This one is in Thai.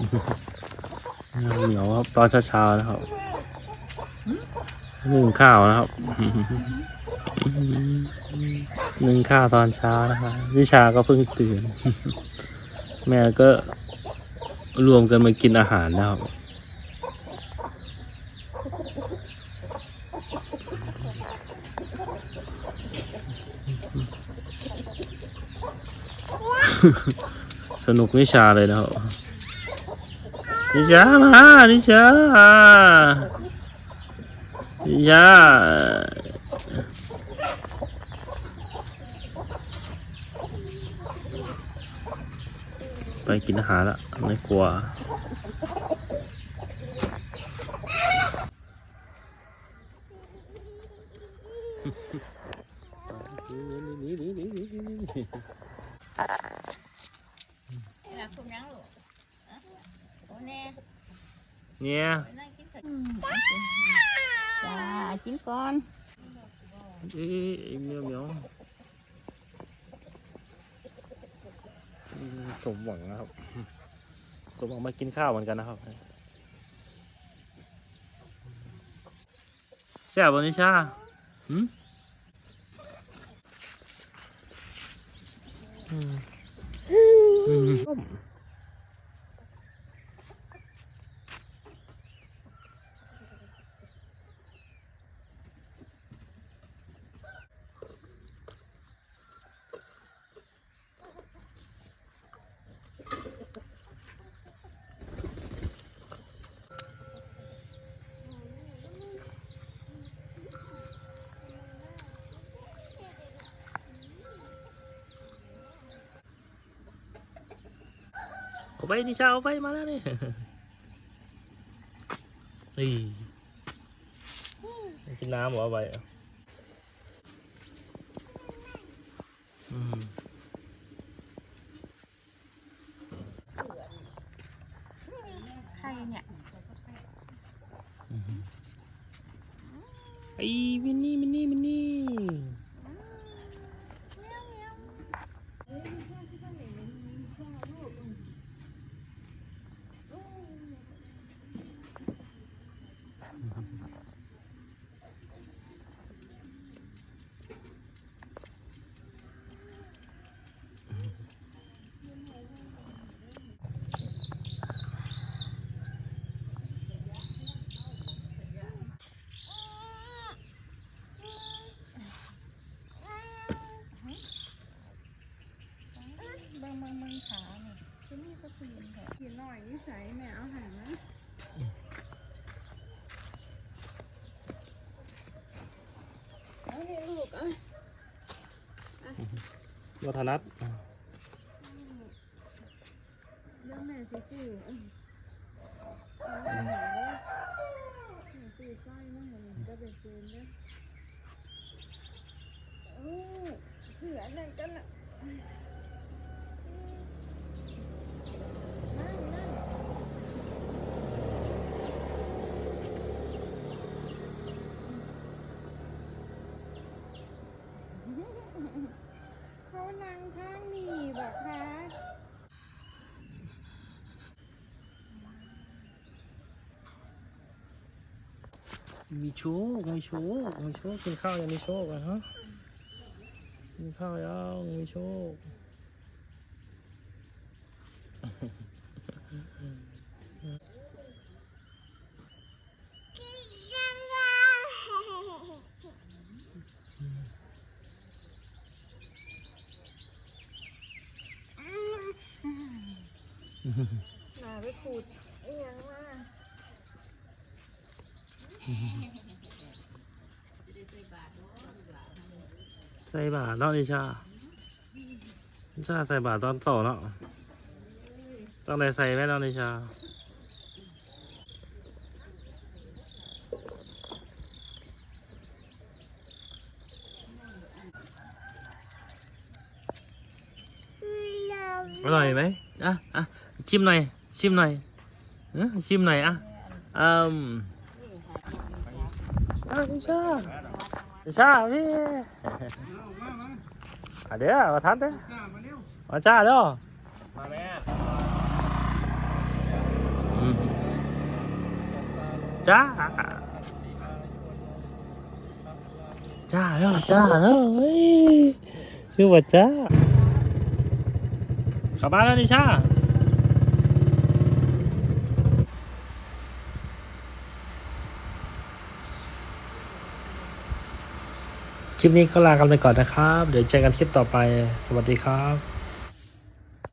เหงาครับตอนเช้าๆนะครับนึ่งข้าวนะครับนึ่งข้าวตอนเช้านะครับวิชาก็เพิ่งตื่น แม่ก็รวมกันมากินอาหารนะครับสนุกวิชาเลยนะครับ นิชามานิชานิชาไปกินอาหารละไม่กลัวนี่ล่ะคุณยังลูกอะโอ้แน่เนี่ยไปนั่งกินข้าวจ้ากินก่อนเอ้ยเมียวเมียวอืมสมหวังนะครับ สมหวังมากินข้าวเหมือนกันนะครับแซ่บบนิชาหืมอืม เอาไปนิชาเอาไปมาแล้วนี่นี่กินน้ำเหรอเอาไปอะอืมใครเนี่ยไอ้มินนี่มินนี่มินนี่ เบิ่งเบิ่งเบิ่งขาเนี่ยที่นี่ กินหน่อยนิสัยแม่เอาหายไหมเอาเนี่ยลูกเอ้ยวัฒนัทเดี๋ยวแม่สิซื้อเอ้ยเอาหน่อยเด้อแม่ซื้อสร้อยมาให้หนูก็ไปเจนเด้อโอ้เสืออะไรกันล่ะนั่งนั่ง เขา นั่งข้างนี่แบบคะมีโชคมีโชคมีโชคกินข้าวยังมีโชคอะฮะกินข้าวยังมีโชค หนาไปขูดเอียงมาใส่บาตรเนาะนิชานิชาใส่บาตรตอนโตเนาะต้องได้ใส่ไหมเนาะนิชาอร่อยไหมอะอะ ชิมหน่อย ชิมหน่อยเอ้อชิมหน่อยอะอืมอะนิชานิชาพี่อะเดี๋ยวมาทันเด้อมาจ้าเด้อมาแม่อืมจ้าจ้าแล้วจ้าแล้วเฮ้ยคือว่าจ้า กลับบ้านแล้วนิชา คลิปนี้ก็ลากันไปก่อนนะครับ เดี๋ยวเจอกันคลิปต่อไป สวัสดีครับ